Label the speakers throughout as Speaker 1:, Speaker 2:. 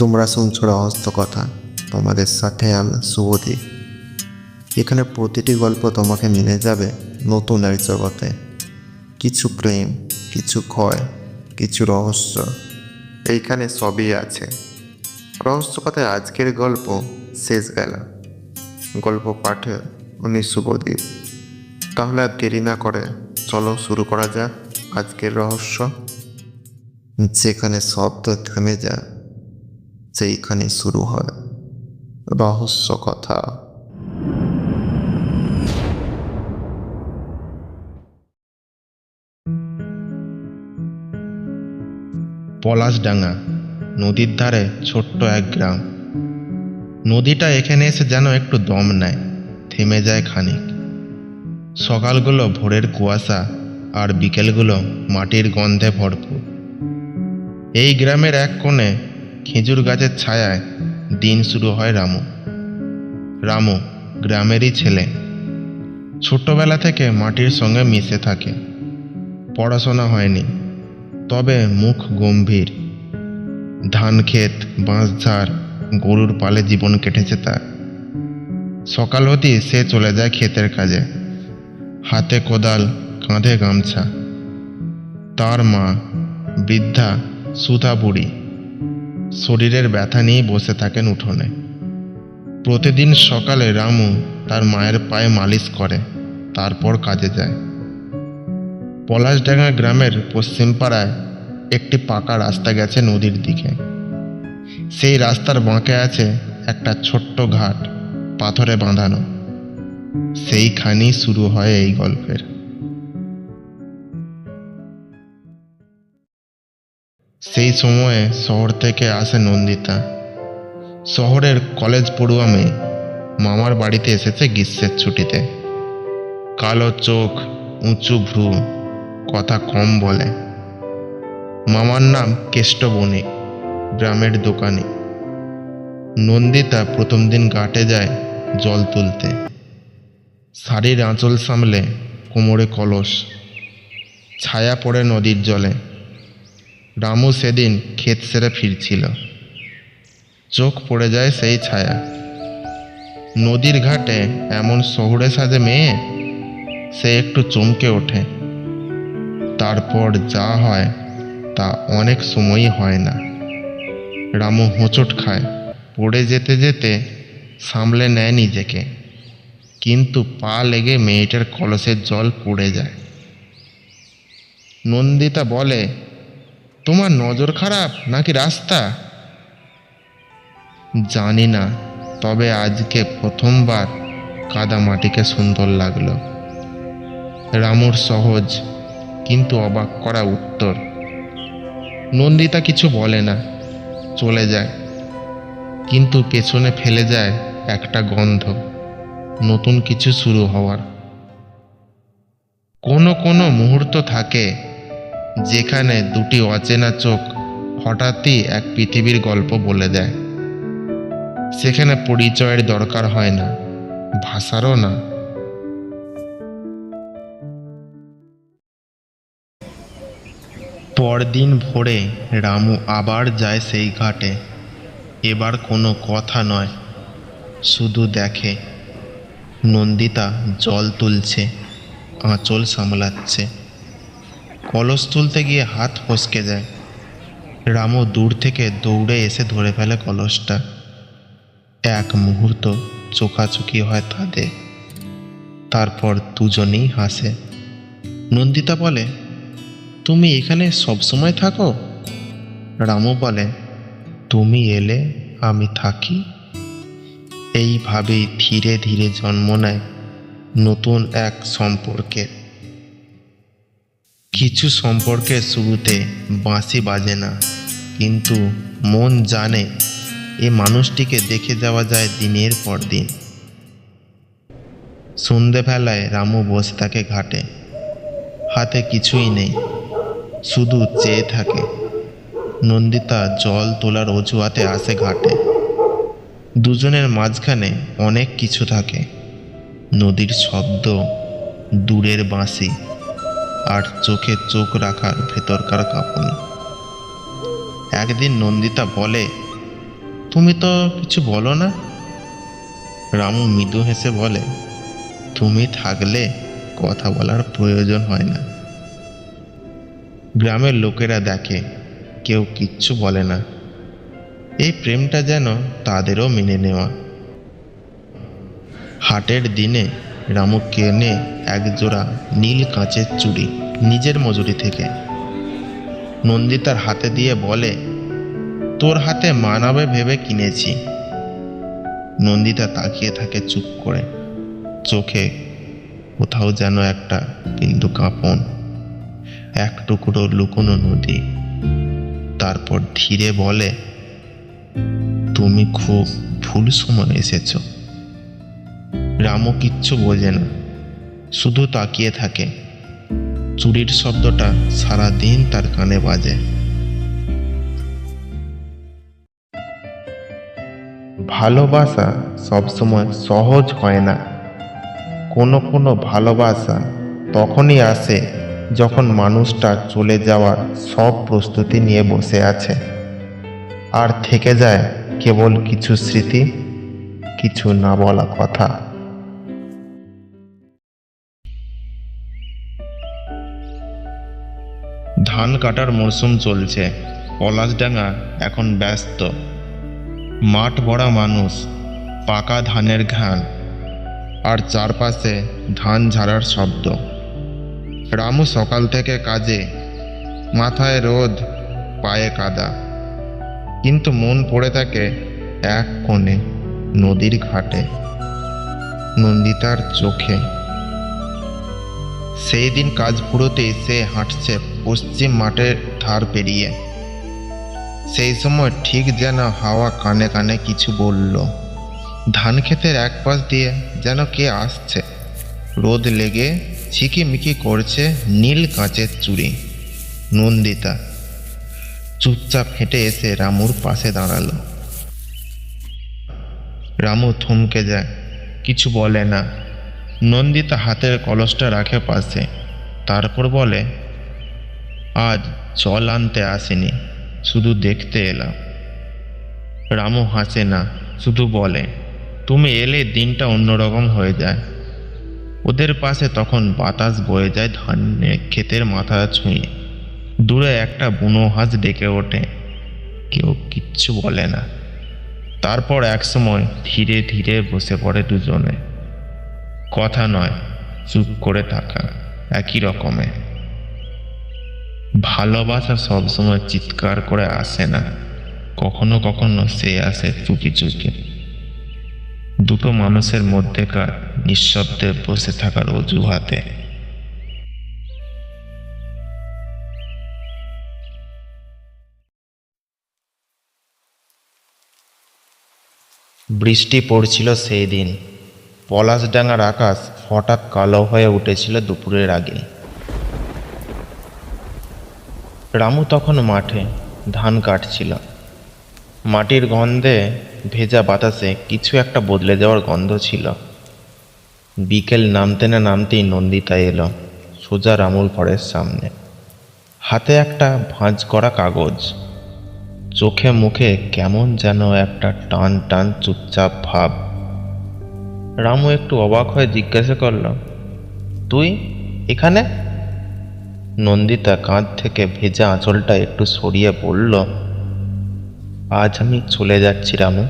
Speaker 1: তোমরা শুনছো রহস্য কথা, তোমাদের সাথে আমি শুভদীপ এখানে প্রতিটি গল্প তোমাকে নিয়ে যাবে নতুন এক জগতে। কিছু প্রেম, কিছু ক্ষয়, কিছু রহস্য, এইখানে সবই আছে। রহস্য কথায় আজকের গল্প শেষ বেলা। গল্প পাঠে উনি শুভদীপ তাহলে আর দেরি না করে চলো শুরু করা যাক আজকের রহস্য। যেখানে শব্দ থেমে যায়। সেইখানে শুরু হয় রহস্য কথা।
Speaker 2: পলাশডাঙ্গা, নদীর ধারে ছোট্ট এক গ্রাম। নদীটা এখানে এসে যেন একটু দম নেয়, থেমে যায় খানিক। সকালগুলো ভোরের কুয়াশা আর বিকেলগুলো মাটির গন্ধে ভরপুর। এই গ্রামের এক কোণে খেজুর গাছের ছায়ায় দিন শুরু হয় রামু। রামু গ্রামেরই ছেলে। ছোট্টবেলা থেকে মাটির সঙ্গে মিশে থাকে। পড়াশোনা হয়নি, তবে মুখ গম্ভীর। ধান ক্ষেত বাঁশঝাড় গরুর পালে জীবন কেটেছে তার। সকাল হতেই সে চলে যায় ক্ষেতের কাজে। হাতে কোদাল, কাঁধে গামছা। তার মা, বৃদ্ধা সুধা বুড়ি। শরীরের ব্যথা নিয়ে বসে থাকেন উঠোনে। প্রতিদিন সকালে রামু তার মায়ের পায়ে মালিশ করে, তারপর কাজে যায়। পলাশডাঙ্গা গ্রামের পশ্চিম পাড়ায় একটি পাকা রাস্তা গেছে নদীর দিকে। সেই রাস্তার বাঁকে আছে একটা ছোট্ট ঘাট, পাথরে বাঁধানো। সেইখানেই শুরু হয় এই গল্পের। সেই সময়ে শহর থেকে আসে নন্দিতা। শহরের কলেজ পড়ুয়া মেয়ে মামার বাড়িতে এসেছে গ্রীষ্মের ছুটিতে। কালো চোখ, উঁচু ভ্রু, কথা কম বলে। মামার নাম কেষ্ট বণিক, গ্রামের দোকানে। নন্দিতা প্রথম দিন ঘাটে যায় জল তুলতে। শাড়ির আঁচল সামলে কোমরে কলস। ছায়া পড়ে নদীর জলে। রামু সেদিন ক্ষেত সেরে ফিরছিল। চোখ পড়ে যায় সেই ছায়া। নদীর ঘাটে এমন শহুরে সাজে মেয়ে, সে একটু চমকে ওঠে। তারপর যা হয় তা অনেক সময়ই হয় না। রামু হোঁচট খায়। পড়ে যেতে যেতে সামলে নেয় নিজেকে। কিন্তু পা লেগে মেয়েটার কলসের জল পড়ে যায়। নন্দিতা বলে তোমার নজর খারাপ নাকি রাস্তা? জানি না, তবে আজকে প্রথমবার কাদা মাটিকে সুন্দর লাগল। রামুর সহজ, কিন্তু অবাক করা উত্তর। নন্দিতা কিছু বলে না, চলে যায়। কিন্তু পেছনে ফেলে যায় একটা গন্ধ, নতুন কিছু শুরু হওয়ার। কোনো কোনো মুহূর্ত থাকে যেখানে দুটি অচেনা চোখ হঠাৎই এক পৃথিবীর গল্প বলে দেয়। সেখানে পরিচয়ের দরকার হয় না, ভাষারও না। পরদিন ভোরে রামু আবার যায় সেই ঘাটে। এবার কোনো কথা নয়, শুধু দেখে। নন্দিতা জল তুলছে, আঁচল সামলাচ্ছে। কলস তুলতে গিয়ে হাত ফসকে যায়। রামু দূর থেকে দৌড়ে এসে ধরে ফেলে কলসটা। এক মুহূর্ত চোখাচোখি হয় তাদের। তারপর দুজনেই হাসে। নন্দিতা বলে, তুমি এখানে সবসময় থাকো? রামু বলে, তুমি এলে আমি থাকি। এইভাবেই ধীরে ধীরে জন্ম নেয় নতুন এক সম্পর্কের। কিছু সম্পর্কের শুরুতে বাঁশি বাজে না, কিন্তু মন জানে এ মানুষটিকে দেখে যাওয়া যায় দিনের পর দিন। সন্ধেবেলায় রামু বসে থাকে ঘাটে। হাতে কিছুই নেই, শুধু চেয়ে থাকে। নন্দিতা জল তোলার অজুহাতে আসে ঘাটে। দুজনের মাঝখানে অনেক কিছু থাকে। নদীর শব্দ, দূরের বাঁশি আর চোখে চোখ রাখার ভেতরকার কাঁপুনি। একদিন নন্দিতা বলে, তুমি তো কিছু বলো না? রামু মৃদু হেসে বলে, তুমি থাকলে কথা বলার প্রয়োজন হয় না। গ্রামের লোকেরা দেখে, কেউ কিচ্ছু বলে না। এই প্রেমটা যেন তাদেরও মেনে নেওয়া। হাটের দিনে রামু কেনে এক জোড়া নীল কাঁচের চুড়ি নিজের মজুরি থেকে। নন্দিতার হাতে দিয়ে বলে, তোর হাতে মানাবে ভেবে কিনেছি। নন্দিতা তাকিয়ে থাকে চুপ করে। চোখে কোথাও যেন একটা বিন্দু কাঁপন। এক টুকরো লুকোনো নদী। তারপর ধীরে বলে, তুমি খুব ভুল সময় এসেছ। রামও কিচ্ছু বোঝে না। শুধু তাকিয়ে থাকে। চুরির শব্দটা সারা দিন তার কানে বাজে। ভালোবাসা সবসময় সহজ হয় না। কোনো কোনো ভালোবাসা তখনই আসে যখন মানুষটা চলে যাওয়ার সব প্রস্তুতি নিয়ে বসে আছে। আর থেকে যায় কেবল কিছু স্মৃতি, কিছু না বলা কথা। ধান কাটার মরশুম চলছে, পলাশডাঙ্গা এখন ব্যস্ত। মাঠ ভরা মানুষ, পাকা ধানের ঘ্রাণ, আর চারপাশে ধান ঝাড়ার শব্দ। রামু সকাল থেকে কাজে, মাথায় রোদ, পায়ে কাদা। কিন্তু মন পড়ে থাকে এক কোণে, নদীর ঘাটে, নন্দিতার চোখে। সেই দিন কাজ পুরোতেই সে হাঁটছে পশ্চিম মাঠের ধার পেরিয়ে। সেই সময় ঠিক যেন হাওয়া কানে কানে কিছু বলল। ধান ক্ষেতের এক পাশ দিয়ে যেন কে আসছে। রোদ লেগে ঝিকিমিকি করছে নীল কাঁচের চুড়ি। নন্দিতা চুপচাপ হেঁটে এসে রামুর পাশে দাঁড়াল। রামু থমকে যায়, কিছু বলে না। নন্দিতা হাতের কলসটা রাখে পাশে, তারপর বলে আজ জল আনতে আসেনি, শুধু দেখতে এলাম। রামু হাসে না, শুধু বলে, তুমি এলে দিনটা অন্যরকম হয়ে যায়। ওদের পাশে তখন বাতাস বয়ে যায় ধানের ক্ষেতের মাথা ছুঁয়ে। দূরে একটা বুনো হাঁস ডেকে ওঠে, কেউ কিচ্ছু বলে না। তারপর একসময় ধীরে ধীরে বসে পড়ে দুজনে। কথা নয়, চুপ করে থাকা, একই রকমে। ভালোবাসা সবসময় চিৎকার করে আসে না। কখনো কখনো সে আসে চুকি চুপি। দুটো মানুষের মধ্যেকার নিঃশব্দে বসে থাকার অজুহাতে। বৃষ্টি পড়ছিল সেই দিন। পলাশডাঙ্গার আকাশ হঠাৎ কালো হয়ে উঠেছিল দুপুরের আগে। রামু তখন মাঠে ধান কাটছিল। মাটির গন্ধে ভেজা বাতাসে কিছু একটা বদলে যাওয়ার গন্ধ ছিল। বিকেল নামতে না নামতেই নন্দিতা এলো সোজা রামুর ঘরের সামনে। হাতে একটা ভাঁজ করা কাগজ। চোখে মুখে কেমন যেন একটা টান টান চুপচাপ ভাব। রামু একটু অবাক হয়ে জিজ্ঞাসা করল, তুই এখানে? নন্দিতা কাঁধ থেকে ভেজা আঁচলটা একটু সরিয়ে বলল, আজ আমি চলে যাচ্ছি রামু।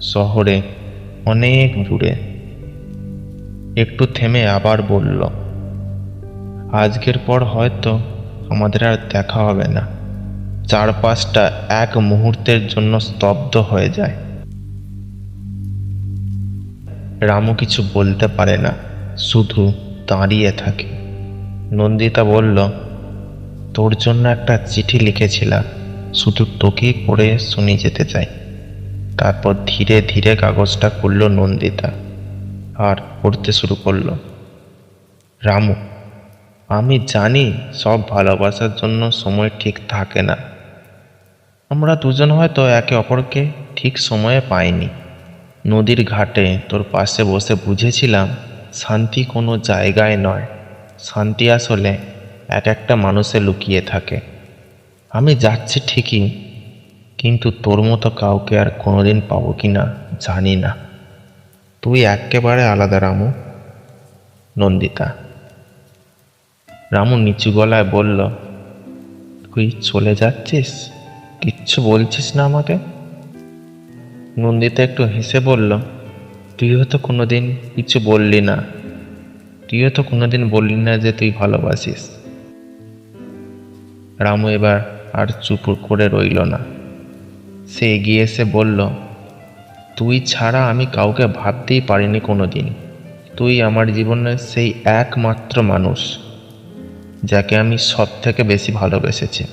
Speaker 2: শহরে অনেক দূরে। একটু থেমে আবার বলল, আজকের পর হয়তো আমাদের আর দেখা হবে না। চারপাশটা এক মুহূর্তের জন্য স্তব্ধ হয়ে যায়। রামু কিছু বলতে পারে না, শুধু দাঁড়িয়ে থাকে। নন্দিতা বলল, তোর জন্য একটা চিঠি লিখেছিলাম। শুধু তোকেই পড়ে শুনি যেতে চাই। তারপর ধীরে ধীরে কাগজটা খুলল নন্দিতা আর পড়তে শুরু করল। রামু, আমি জানি সব ভালোবাসার জন্য সময় ঠিক থাকে না। আমরা দুজন হয়তো একে অপরকে ঠিক সময়ে পাইনি। নদীর ঘাটে তোর পাশে বসে বুঝেছিলাম শান্তি কোনো জায়গায় নয়। শান্তি আসলে এক একটা মানুষে লুকিয়ে থাকে। আমি যাচ্ছি ঠিকই,
Speaker 3: কিন্তু তোর মতো কাউকে আর কোনোদিন পাবো কি না জানি না। তুই একেবারে আলাদা, রামু। নন্দিতা। রামু নিচু গলায় বলল, তুই চলে যাচ্ছিস? কিচ্ছু বলছিস না আমাকে? নন্দিতা একটু হেসে বলল, তুইও তো কোনোদিন কিছু বললি না। তুইও তো কোনোদিন বললি না যে তুই ভালোবাসিস। রামু এবার আর চুপ করে রইল না। সে এগিয়ে এসে বলল, তুই ছাড়া আমি কাউকে ভাবতেই পারিনি কোনো দিন তুই আমার জীবনের সেই একমাত্র মানুষ, যাকে আমি সব থেকে বেশি ভালোবেসেছি।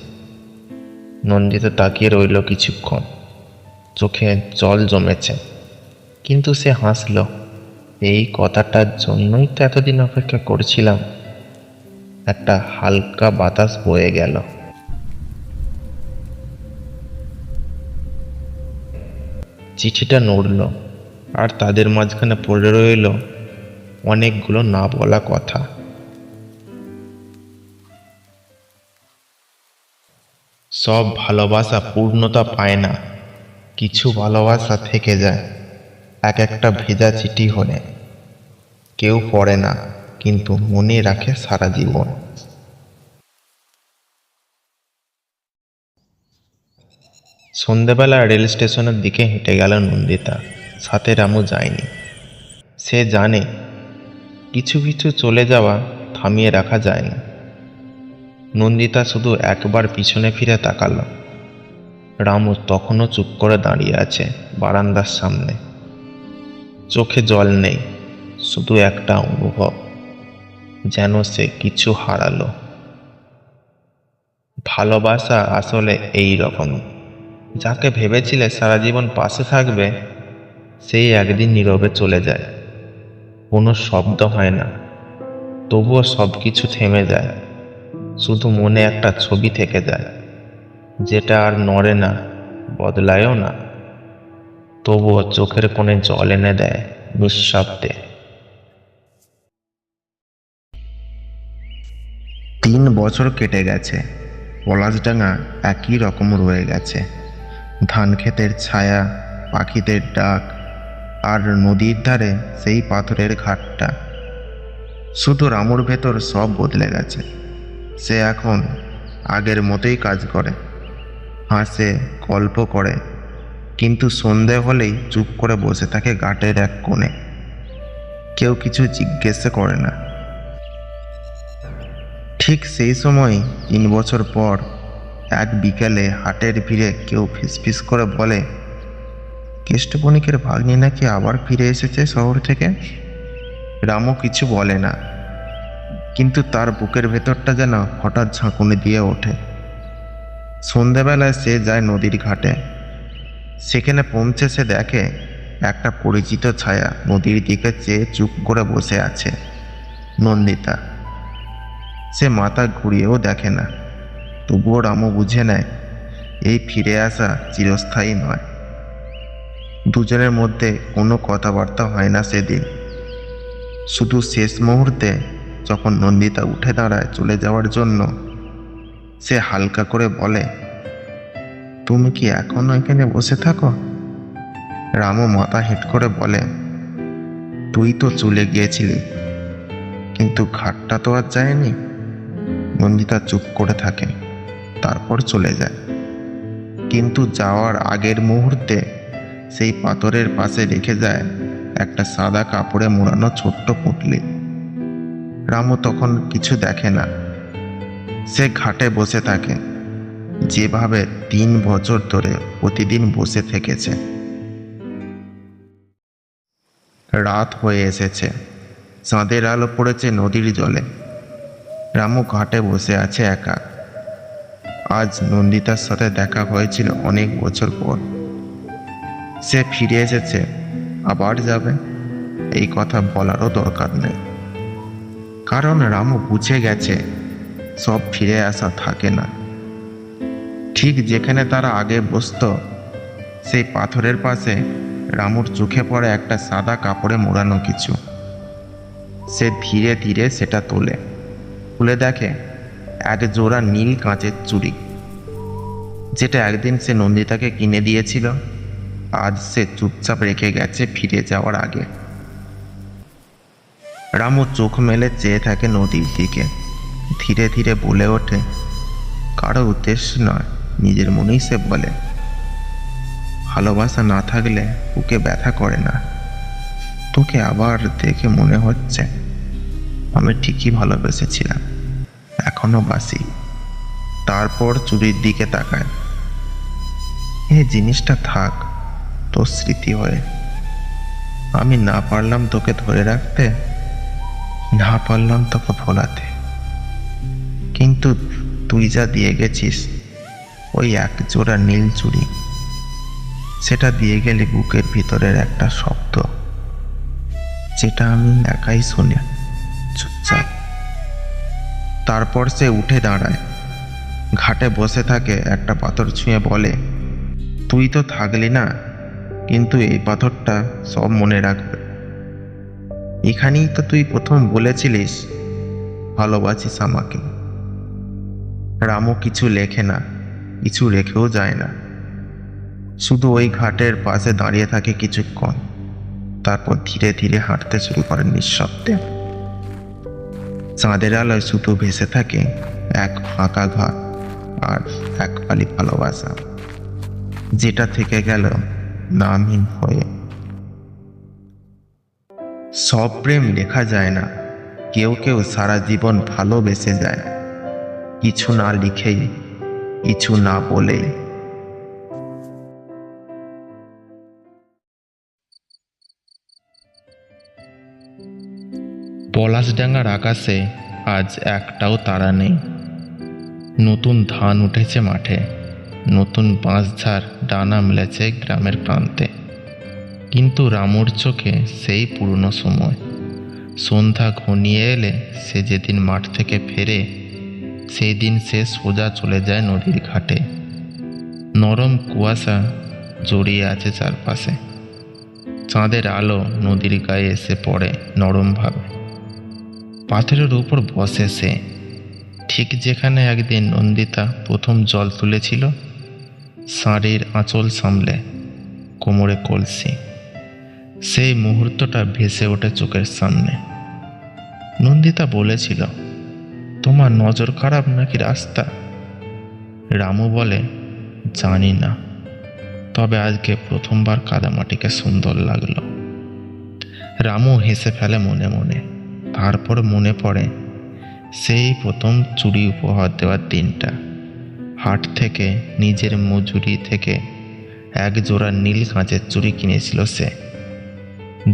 Speaker 3: নন্দিতা তাকিয়ে রইল কিছুক্ষণ। চোখে জল জমেছে, কিন্তু সে হাসল এই কথাটার জন্যই তো এতদিন অপেক্ষা করছিলাম। একটা হালকা বাতাস বয়ে গেল। চিঠিটা নড়ল আর তাদের মাঝখানে পড়ে রইল অনেকগুলো না বলা কথা। সব ভালোবাসা পূর্ণতা পায় না, কিছু ভালোবাসা থেকে যায়। এক একটা ভেজা চিঠি হলে কেউ পড়ে না, কিন্তু মনে রাখে সারা জীবন। সন্ধেবেলা রেল স্টেশনের দিকে হেঁটে গেল নন্দিতা। সাথে রামু যায়নি। সে জানে, কিছু কিছু চলে যাওয়া থামিয়ে রাখা যায় না নন্দিতা শুধু একবার পিছনে ফিরে তাকালো। রামু তখনও চুপ করে দাঁড়িয়ে আছে বারান্দার সামনে। চোখে জল নেই, শুধু একটা অনুভব, যেন সে কিছু হারালো। ভালোবাসা আসলে এই রকম। যাকে ভেবেছিলে সারা জীবন পাশে থাকবে, সেই একদিন নীরবে চলে যায়। কোনো শব্দ হয় না, তবুও সব কিছু থেমে যায়। শুধু মনে একটা ছবি থেকে যায়, যেটা আর নড়ে না, বদলায়ও না। তবুও চোখের কোণে জল এনে দেয় নিঃশব্দে।
Speaker 2: তিন বছর কেটে গেছে। পলাশডাঙা একই রকম রয়ে গেছে। ধান ক্ষেতের ছায়া, পাখিদের ডাক, আর নদীর ধারে সেই পাথরের ঘাটটা। শুধু রামুর ভেতর সব বদলে গেছে। সে এখন আগের মতোই কাজ করে। হাসে, গল্প করে। কিন্তু সন্ধে হলেই চুপ করে বসে থাকে ঘাটের এক কোণে। কেউ কিছু জিজ্ঞেস করে না। ঠিক সেই সময় তিন বছর পর এক বিকেলে হাটের ভিড়ে কেউ ফিসফিস করে বলে কেষ্টবণিকের ভাগ্নি নাকি আবার ফিরে এসেছে শহর থেকে? রামও কিছু বলে না, কিন্তু তার বুকের ভেতরটা যেন হঠাৎ ঝাঁকুনি দিয়ে ওঠে। সন্ধেবেলায় সে যায় নদীর ঘাটে। সেখানে পৌঁছে সে দেখে একটা পরিচিত ছায়া নদীর দিকে চেয়ে চুপ করে বসে আছে, নন্দিতা। সে মাথা ঘুরিয়েও দেখে না। তবুও রামও বুঝে নেয়, এই ফিরে আসা চিরস্থায়ী নয়। দুজনের মধ্যে কোনো কথাবার্তা হয় না সেদিন। শুধু শেষ মুহূর্তে যখন নন্দিতা উঠে দাঁড়ায় চলে যাওয়ার জন্য, সে হালকা করে বলে তুমি কি এখনও এখানে বসে থাকো? রামু মাথা হেঁট করে বলে, তুই তো চলে গিয়েছিলি, কিন্তু ঘাটটা তো আর যায়নি। নন্দিতা চুপ করে থাকে, তারপর চলে যায়। কিন্তু যাওয়ার আগের মুহূর্তে সেই পাথরের পাশে রেখে যায় একটা সাদা কাপড়ে মোড়ানো ছোট্ট পুটলি। রামু তখন কিছু দেখে না, সে ঘাটে বসে থাকে। যেভাবে তিন বছর ধরে প্রতিদিন বসে থেকেছে। রাত হয়ে এসেছে। চাঁদের আলো পড়েছে নদীর জলে। রামু ঘাটে বসে আছে একা। আজ নন্দিতার সাথে দেখা হয়েছিল অনেক বছর পর। সে ফিরে এসেছে, আবার যাবে? এই কথা বলারও দরকার নেই। কারণ রামু বুঝে গেছে, সব ফিরে আসা থাকে না। ঠিক যেখানে তারা আগে বসতো, সেই পাথরের পাশে রামুর চোখে পড়ে একটা সাদা কাপড়ে মোড়ানো কিছু। সে ধীরে ধীরে সেটা তোলে। খুলে দেখে এক জোড়া নীল কাঁচের চুড়ি,
Speaker 3: যেটা একদিন সে নন্দিতাকে কিনে দিয়েছিল। আজ সে চুপচাপ রেখে গেছে ফিরে যাওয়ার আগে। রামু চোখ মেলে চেয়ে থাকে নদীর দিকে। ধীরে ধীরে বলে ওঠে, কারও উদ্দেশ্য নয়। নিজের মনেই সে বলে। ভালোবাসা না থাকলে বুকে ব্যথা করে না। তোকে আবার দেখে মনে হচ্ছে আমি ঠিকই ভালোবেসেছিলাম। এখনও বাসি। তারপর চুরির দিকে তাকায়। এই জিনিসটা থাক, তোর স্মৃতি হয়ে। আমি না পারলাম তোকে ধরে রাখতে, না পারলাম তোকে ভোলাতে। কিন্তু তুই যা দিয়ে গেছিস ওই এক জোড়া নীল চুড়ি। সেটা দিয়ে গেলে বুকের ভিতরের একটা শব্দ। যেটা আমি একাই শুনে। চুপচাপ। তারপর সে উঠে দাঁড়ায়। ঘাটে বসে থাকে, একটা পাথর ছুঁয়ে বলে, তুই তো থাকলি না, কিন্তু এই পাথরটা সব মনে রাখবে। এখানেই তো তুই প্রথম বলেছিলিস, ভালোবাসিস আমাকে। রামু কিছু লেখে না। কিছু রেখেও যায় না। শুধু ওই ঘাটের পাশে দাঁড়িয়ে থাকে কিছুক্ষণ। তারপর ধীরে ধীরে হাঁটতে শুরু করেন নিঃশব্দে। চাঁদের আলোয় শুধু ভেসে থাকে এক ফাঁকা ঘর আর এক পালি ভালোবাসা, যেটা থেকে গেল নামহীন হয়ে। সব প্রেম লেখা যায় না, কেউ কেউ সারা জীবন ভালোবেসে যায়। কিছু না লিখেই কিছু না বলেই পলাশডাঙ্গার আকাশে আজ একটাও তারা নেই। নতুন ধান উঠেছে মাঠে, নতুন বাঁশঝাড় ডানা মেলেছে গ্রামের প্রান্তে। কিন্তু রামুর চোখে সেই পুরনো সময়। সন্ধ্যা ঘনিয়ে এলে সে যেদিন মাঠ থেকে ফেরে সেই দিন সে সোজা চলে যায় নদীর ঘাটে। নরম কুয়াশা জড়িয়ে আছে চারপাশে। চাঁদের আলো নদীর গায়ে এসে পড়ে নরমভাবে। পাথরের উপর বসে সে। ঠিক যেখানে একদিন নন্দিতা প্রথম জল তুলেছিল শাড়ির আঁচল সামলে কোমরে কলসি। সেই মুহূর্তটা ভেসে ওঠে চোখের সামনে। নন্দিতা বলেছিল তোমার নজর খারাপ নাকি রাস্তা? রামু বলে, জানি না। তবে আজকে প্রথমবার কাদামাটিকে সুন্দর লাগল। রামু হেসে ফেলে মনে মনে। তারপর মনে পড়ে, সেই প্রথম চুড়ি উপহার দেওয়ার দিনটা। হাট থেকে, নিজের মজুরি থেকে এক জোড়া নীল কাঁচের চুড়ি কিনেছিল সে।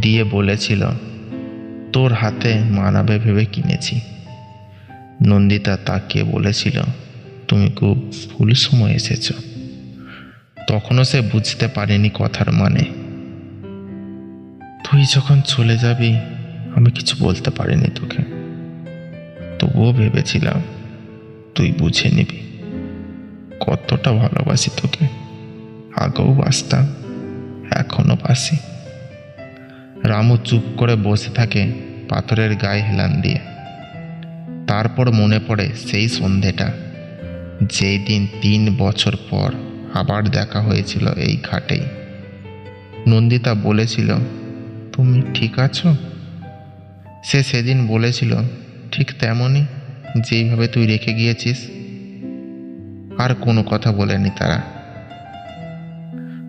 Speaker 3: দিয়ে বলেছিল, তোর হাতে মানাবে ভেবে কিনেছি। নন্দিতা তাকিয়ে বলেছিল, তুমি খুব ভুল সময় এসেছ। তখনও সে বুঝতে পারেনি কথার মানে। তুই যখন চলে যাবি, আমি কিছু বলতে পারিনি তোকে। তবুও ভেবেছিলাম, তুই বুঝে নিবি। কতটা ভালোবাসি তোকে। আগেও বাসতাম এখনও বাসি রামু চুপ করে বসে থাকে পাথরের গায়ে হেলান দিয়ে। তারপর মনে পড়ে সেই সন্ধেটা। যেই দিন তিন বছর পর আবার দেখা হয়েছিল এই ঘাটেই। নন্দিতা বলেছিল, তুমি ঠিক আছো? সে সেদিন বলেছিল, ঠিক তেমনই, যেইভাবে তুই রেখে গিয়েছিস। আর কোনো কথা বলেনি তারা।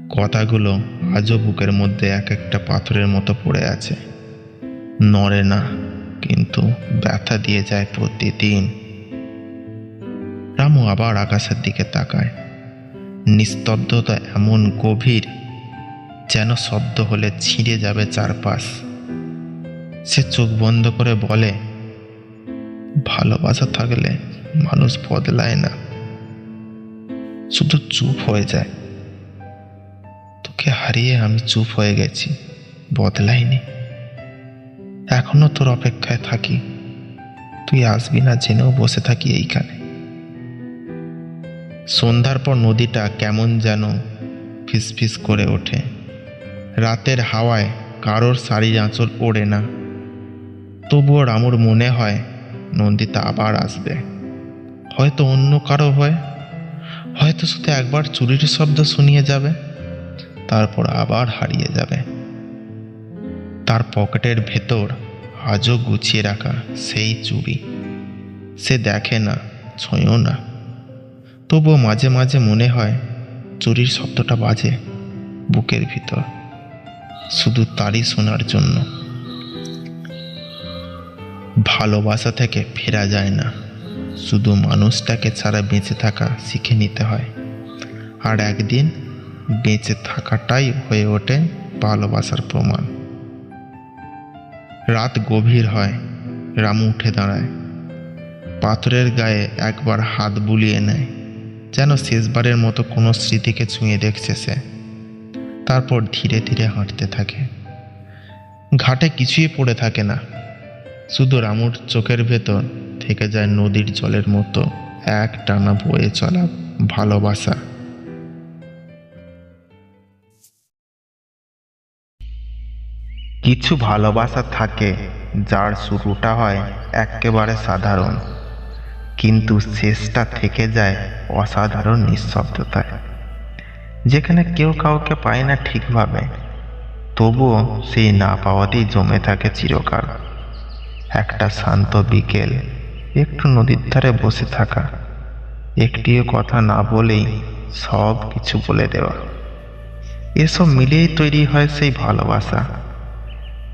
Speaker 3: কথাগুলো আজও বুকের মধ্যে এক একটা পাথরের মতো পড়ে আছে। নড়ে না। কিন্তু ব্যথা দিয়ে যায় প্রতিদিন। রামু আবার আকাশের দিকে তাকায়। নিস্তব্ধতা এমন গভীর যেন শব্দ হলে ছিঁড়ে যাবে চারপাশ। সে চোখ বন্ধ করে বলে, ভালোবাসা থাকলে মানুষ বদলায় না। শুধু চুপ হয়ে যায়। তোকে হারিয়ে আমি চুপ হয়ে গেছি। বদলাইনি। এখনও তোর অপেক্ষায় থাকি। তুই আসবি না জেনেও বসে থাকি এইখানে। সন্ধ্যার পর নদীটা কেমন যেন ফিসফিস করে ওঠে। রাতের হাওয়ায় কারোর শাড়ির আঁচল ওড়ে না। তবুও রামুর মনে হয় নন্দিতা আবার আসবে। হয়তো অন্য কারও হয়।
Speaker 2: হয়তো শুধু একবার চুরির শব্দ শুনিয়ে যাবে। তারপর আবার হারিয়ে যাবে। তার পকেটের ভেতর আজও গুছিয়ে রাখা সেই চুড়ি। সে দেখে না, ছুঁয়েও না। তবুও মাঝে মাঝে মনে হয় চুরির শব্দটা বাজে বুকের ভিতর। শুধু তারই শোনার জন্য। ভালোবাসা থেকে ফেরা যায় না। শুধু মানুষটাকে ছাড়া বেঁচে থাকা শিখে নিতে হয়। আর একদিন বেঁচে থাকাটাই হয়ে ওঠে ভালোবাসার প্রমাণ। রাত গভীর হয়। রামু উঠে দাঁড়ায়। পাথরের গায়ে একবার হাত বুলিয়ে নেয়, যেন শেষবারের মতো কোনো স্মৃতিকে ছুঁয়ে দেখছে সে। তারপর ধীরে ধীরে হাঁটতে থাকে। ঘাটে কিছুই পড়ে থাকে না। শুধু রামুর চোখের ভেতর থেকে যায় নদীর জলের মতো এক টানা বয়ে চলা ভালোবাসা। কিছু ভালোবাসা থাকে, যার শুরুটা হয় একেবারে সাধারণ। কিন্তু শেষটা থেকে যায় অসাধারণ নিঃশব্দতায়। যেখানে কেউ কাউকে পায় না ঠিকভাবে, তবুও সেই না পাওয়াতেই জমে থাকে চিরকাল। একটা শান্ত বিকেল, একটু নদীর ধারে বসে থাকা, একটিও কথা না বলেই সব কিছু বলে দেওয়া। এসব মিলিয়েই তৈরি হয় সেই ভালোবাসা।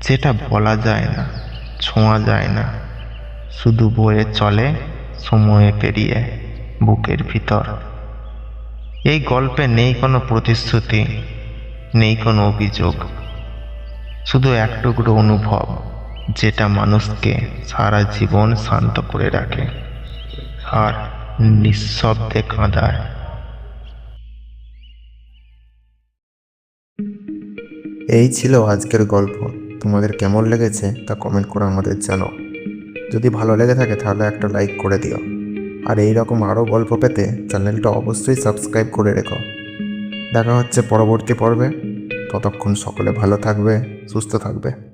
Speaker 2: যেটা বলা যায় না, ছোঁয়া যায় না। শুধু বয়ে চলে সময়ে পেরিয়ে বুকের ভিতর। এই গল্পে নেই কোনো প্রতিশ্রুতি, নেই কোনো অভিযোগ। শুধু এক টুকরো অনুভব, যেটা মানুষকে সারা জীবন শান্ত করে রাখে আর নিঃশব্দে কাঁদায়।
Speaker 1: এই ছিল আজকের গল্প। তোমাদের কেমন লেগেছে তা কমেন্ট করে আমাদের জানো যদি ভালো লেগে থাকে তাহলে একটা লাইক করে দিও। আর এই রকম আরও গল্প পেতে চ্যানেলটা অবশ্যই সাবস্ক্রাইব করে রেখো। দেখা হচ্ছে পরবর্তী পর্বে। ততক্ষণ সকলে ভালো থাকবে, সুস্থ থাকবে।